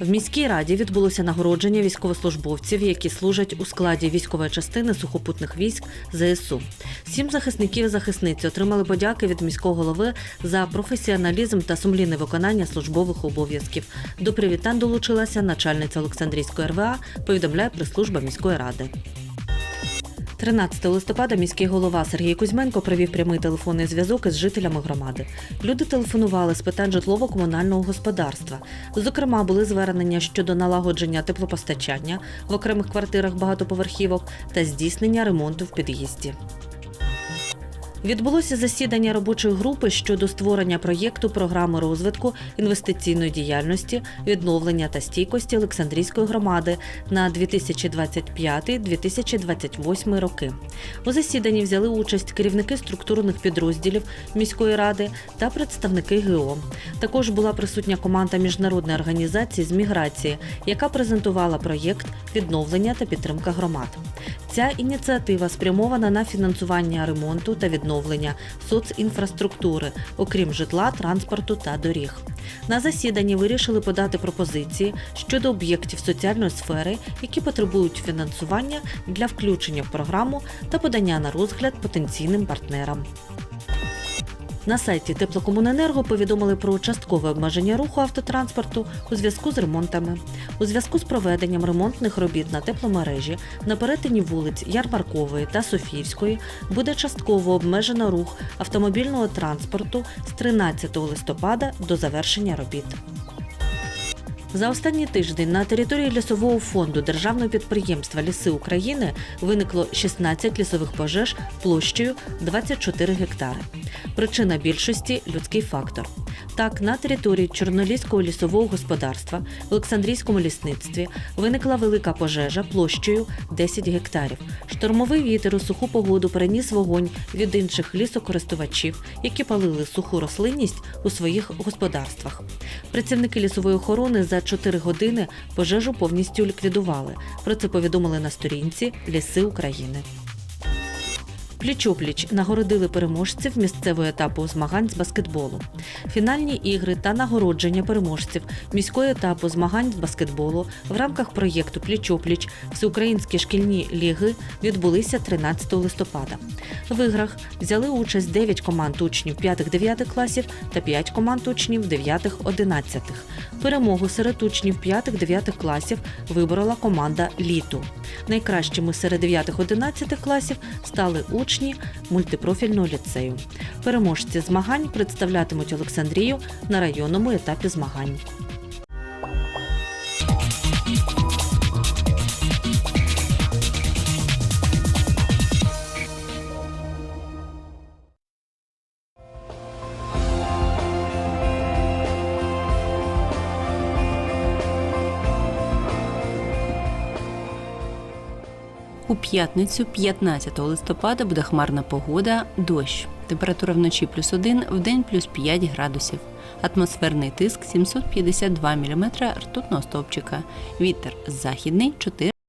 В міській раді відбулося нагородження військовослужбовців, які служать у складі військової частини сухопутних військ ЗСУ. Сім захисників і захисниць отримали подяки від міського голови за професіоналізм та сумлінне виконання службових обов'язків. До привітань долучилася начальниця Олександрійської РВА, повідомляє прес-служба міської ради. 13 листопада міський голова Сергій Кузьменко провів прямий телефонний зв'язок із жителями громади. Люди телефонували з питань житлово-комунального господарства. Зокрема, були звернення щодо налагодження теплопостачання в окремих квартирах багатоповерхівок та здійснення ремонту в під'їзді. Відбулося засідання робочої групи щодо створення проєкту програми розвитку інвестиційної діяльності, відновлення та стійкості Олександрійської громади на 2025-2028 роки. У засіданні взяли участь керівники структурних підрозділів міської ради та представники ГО. Також була присутня команда міжнародної організації з міграції, яка презентувала проєкт відновлення та підтримка громад. Ця ініціатива спрямована на фінансування ремонту та відновлення соцінфраструктури, окрім житла, транспорту та доріг. На засіданні вирішили подати пропозиції щодо об'єктів соціальної сфери, які потребують фінансування для включення в програму та подання на розгляд потенційним партнерам. На сайті Теплокомуненерго повідомили про часткове обмеження руху автотранспорту у зв'язку з ремонтами. У зв'язку з проведенням ремонтних робіт на тепломережі на перетині вулиць Ярмаркової та Софіївської буде частково обмежено рух автомобільного транспорту з 13 листопада до завершення робіт. За останній тиждень на території лісового фонду державного підприємства Ліси України виникло 16 лісових пожеж площею 24 гектари. Причина більшості людський фактор. Так, на території Чорноліського лісового господарства в Олександрійському лісництві виникла велика пожежа площею 10 гектарів. Штормовий вітер у суху погоду переніс вогонь від інших лісокористувачів, які палили суху рослинність у своїх господарствах. Працівники лісової охорони за 4 години пожежу повністю ліквідували. Про це повідомили на сторінці Ліси України. Пліч-опліч нагородили переможців місцевого етапу змагань з баскетболу. Фінальні ігри та нагородження переможців міського етапу змагань з баскетболу в рамках проєкту Пліч-опліч Всеукраїнські шкільні ліги відбулися 13 листопада. В іграх взяли участь 9 команд учнів 5-9 класів та 5 команд учнів 9-11. Перемогу серед учнів 5-9 класів виборола команда Літу. Найкращими серед 9-11 класів стали учні мультипрофільного ліцею. Переможці змагань представлятимуть Олександрію на районному етапі змагань. У п'ятницю, 15 листопада, буде хмарна погода, дощ. Температура вночі плюс 1, вдень плюс 5 градусів. Атмосферний тиск 752 мм ртутного стовпчика. Вітер західний 4